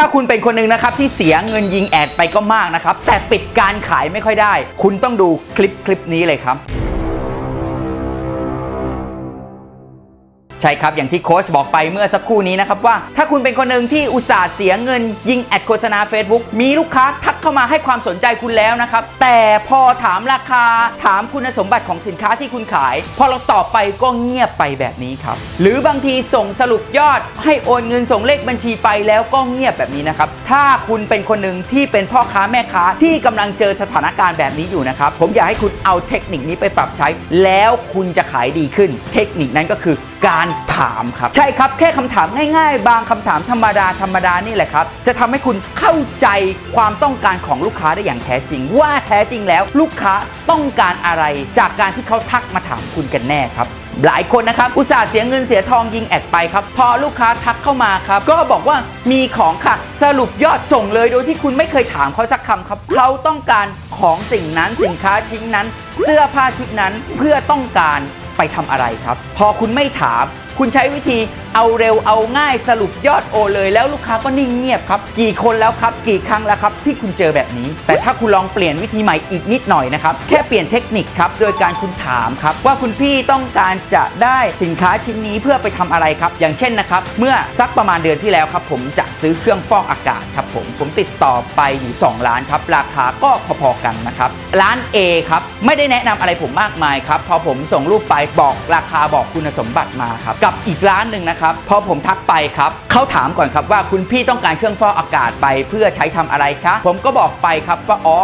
ถ้าคุณเป็นคนหนึ่งนะครับที่เสียเงินยิงแอดไปก็มากนะครับ แต่ปิดการขายไม่ค่อยได้ คุณต้องดูคลิปคลิปนี้เลยครับ ใช่ครับ อย่างที่โค้ชบอกไปเมื่อสักครู่นี้นะครับว่า ถ้าคุณเป็นคนหนึ่งที่อุตส่าห์เสียเงิน ยิงแอดโฆษณา Facebook มีลูกค้าทักเข้ามาให้ความสนใจคุณแล้วนะครับ แต่พอถามราคาถามคุณสมบัติของสินค้าที่คุณขาย พอเราตอบไปก็เงียบไปแบบนี้ครับ หรือบางทีส่งสรุปยอด ให้โอนเงินส่งเลขบัญชีไปแล้วก็เงียบแบบนี้นะครับถ้าคุณเป็นคนหนึ่งที่เป็นพ่อค้าแม่ค้าที่กำลังเจอสถานการณ์แบบนี้อยู่นะครับผมอยากให้คุณเอาเทคนิคนี้ไปปรับใช้ แล้วคุณจะขายดีขึ้น เทคนิคนั้นก็คือ การถามครับ ใช่ครับแค่คำถามง่ายๆ บางคำถามธรรมดาธรรมดานี่แหละครับ จะทำให้คุณเข้าใจความต้องการของลูกค้าได้อย่างแท้จริง ว่าแท้จริงแล้วลูกค้าต้องการอะไรจากการที่เขาทักมาถามคุณกันแน่ครับหลายคนนะครับ อุตส่าห์เสียเงินเสียทองยิงแอดไปครับ พอลูกค้าทักเข้ามาครับ ก็บอกว่ามีของค่ะ สรุปยอดส่งเลยโดยที่คุณไม่เคยถามเขาสักคำครับ เขาต้องการของสิ่งนั้นสินค้าชิ้นนั้น เสื้อผ้าชุดนั้นเพื่อต้องการ ไปทำอะไรครับ พอคุณไม่ถาม คุณใช้วิธีเอาเร็วเอาง่ายสรุปยอดโอเลย แล้วลูกค้าก็นิ่งเงียบครับ กี่คนแล้วครับ กี่ครั้งแล้วครับ ที่คุณเจอแบบนี้ แต่ถ้าคุณลองเปลี่ยนวิธีใหม่อีกนิดหน่อยนะครับ แค่เปลี่ยนเทคนิคครับ โดยการคุณถามครับ ว่าคุณพี่ต้องการจะได้สินค้าชิ้นนี้เพื่อไปทำอะไรครับ อย่างเช่นนะครับ เมื่อสักประมาณเดือนที่แล้วครับ ผมจะซื้อเครื่องฟอกอากาศครับผมผมติดต่อไปอยู่2ร้านครับราคาก็พอๆกันนะครับร้าน A ครับไม่ได้แนะนำอะไรผมมากมายครับพอผมส่งรูปไปบอกราคาบอกคุณสมบัติมาครับกับอีกร้านหนึ่งนะครับพอผมทักไปครับเขาถามก่อนครับว่าคุณพี่ต้องการเครื่องฟอกอากาศไปเพื่อใช้ทำอะไรคะผมก็บอกไปครับว่าอ๋อ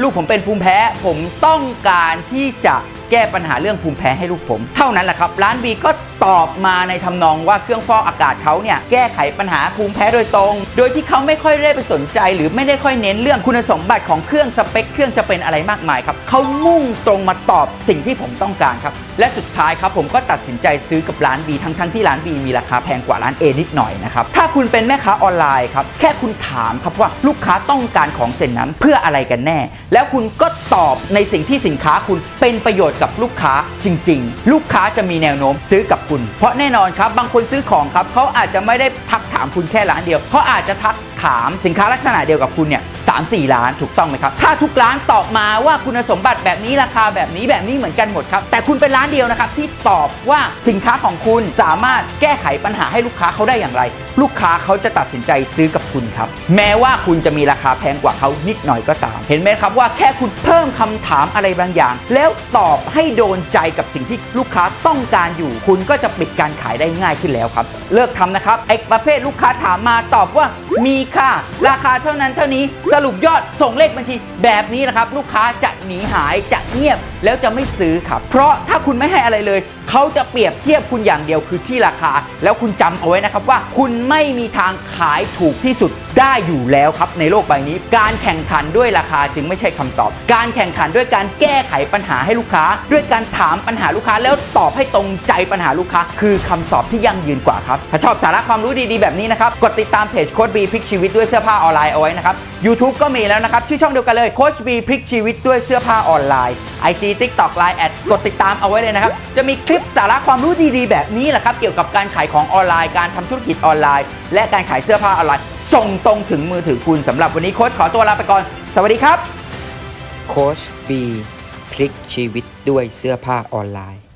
ลูกผมเป็นภูมิแพ้ ผมต้องการที่จะ แก้ปัญหาเรื่องภูมิแพ้ให้ลูกผม เท่านั้นแหละครับ ร้าน B ก็ตอบมาในทำนองว่าเครื่องฟอกอากาศเขาเนี่ยแก้ไขปัญหาภูมิแพ้โดยตรง โดยที่เขาไม่ค่อยได้ไปสนใจ หรือไม่ได้ค่อยเน้นเรื่องคุณสมบัติของเครื่องสเปคเครื่องจะเป็นอะไรมากมายครับเขามุ่งตรงมาตอบสิ่งที่ผมต้องการครับและสุดท้ายครับผมก็ตัดสินใจซื้อกับร้าน B ทั้งทั้งๆที่ร้าน B มีราคาแพงกว่าร้าน A นิดหน่อยนะครับถ้าคุณเป็นแม่ค้าออนไลน์ครับแค่คุณถามครับว่าลูกค้าต้องการของเส้นนั้นเพื่ออะไรกันแน่ แล้วคุณก็ตอบในสิ่งที่สินค้าคุณเป็นประโยชน์กับลูกค้าจริง ๆ ลูกค้าจะมีแนวโน้มซื้อกับคุณ เพราะแน่นอนครับบางคนซื้อของครับเขาอาจจะไม่ได้ทักถามคุณแค่ร้านเดียวเขาอาจจะทัก ถามสินค้าลักษณะเดียวกับคุณเนี่ยสามสี่ร้านถูกต้องไหมครับ ถ้าทุกร้านตอบมาว่าคุณสมบัติแบบนี้ราคาแบบนี้แบบนี้เหมือนกันหมดครับ แต่คุณเป็นร้านเดียวนะครับที่ตอบว่าสินค้าของคุณสามารถแก้ไขปัญหาให้ลูกค้าเขาได้อย่างไร ลูกค้าเขาจะตัดสินใจซื้อกับคุณครับ แม้ว่าคุณจะมีราคาแพงกว่าเขานิดหน่อยก็ตาม เห็นไหมครับว่าแค่คุณเพิ่มคำถามอะไรบางอย่าง แล้วตอบให้โดนใจกับสิ่งที่ลูกค้าต้องการอยู่ คุณก็จะปิดการขายได้ง่ายขึ้นแล้วครับ เลิกทำนะครับไอ้ประเภทลูกค้าถามมาตอบว่ามีค่ะ ราคาเท่านั้นเท่านี้สรุปยอดส่งเลขบัญชีแบบนี้นะครับ ลูกค้าจะหนีหายจะเงียบแล้วจะไม่ซื้อครับ เพราะถ้าคุณไม่ให้อะไรเลย เขาจะเปรียบเทียบคุณอย่างเดียวคือที่ราคา แล้วคุณจำเอาไว้นะครับว่า คุณไม่มีทางขายถูกที่สุดได้อยู่แล้วครับในโลกใบนี้ การแข่งขันด้วยราคาจึงไม่ใช่คำตอบ การแข่งขันด้วยการแก้ไขปัญหาให้ลูกค้า ด้วยการถามปัญหาลูกค้าแล้วตอบให้ตรงใจปัญหาลูกค้า คือคำตอบที่ยั่งยืนกว่าครับถ้าชอบสาระความรู้ดีๆแบบนี้นะครับกดติดตามเพจโค้ดบีพลิกชีวิตด้วยเสื้อผ้าออนไลน์เอาไว้นะครับ YouTube ก็มีแล้วนะครับชื่อช่องเดียวกันเลยโค้ชบีพลิกชีวิตด้วยเสื้อผ้าออนไลน์ IG TikTok Line แอดกดติดตามเอาไว้เลยนะครับ จะมีคลิปสาระความรู้ดีๆ แบบนี้แหละครับ เกี่ยวกับการขายของออนไลน์ การทำธุรกิจออนไลน์ และการขายเสื้อผ้าออนไลน์ ส่งตรงถึงมือถือคุณสำหรับวันนี้โค้ชขอตัวลาไปก่อน สวัสดีครับ โค้ชบีพลิกชีวิตด้วยเสื้อผ้าออนไลน์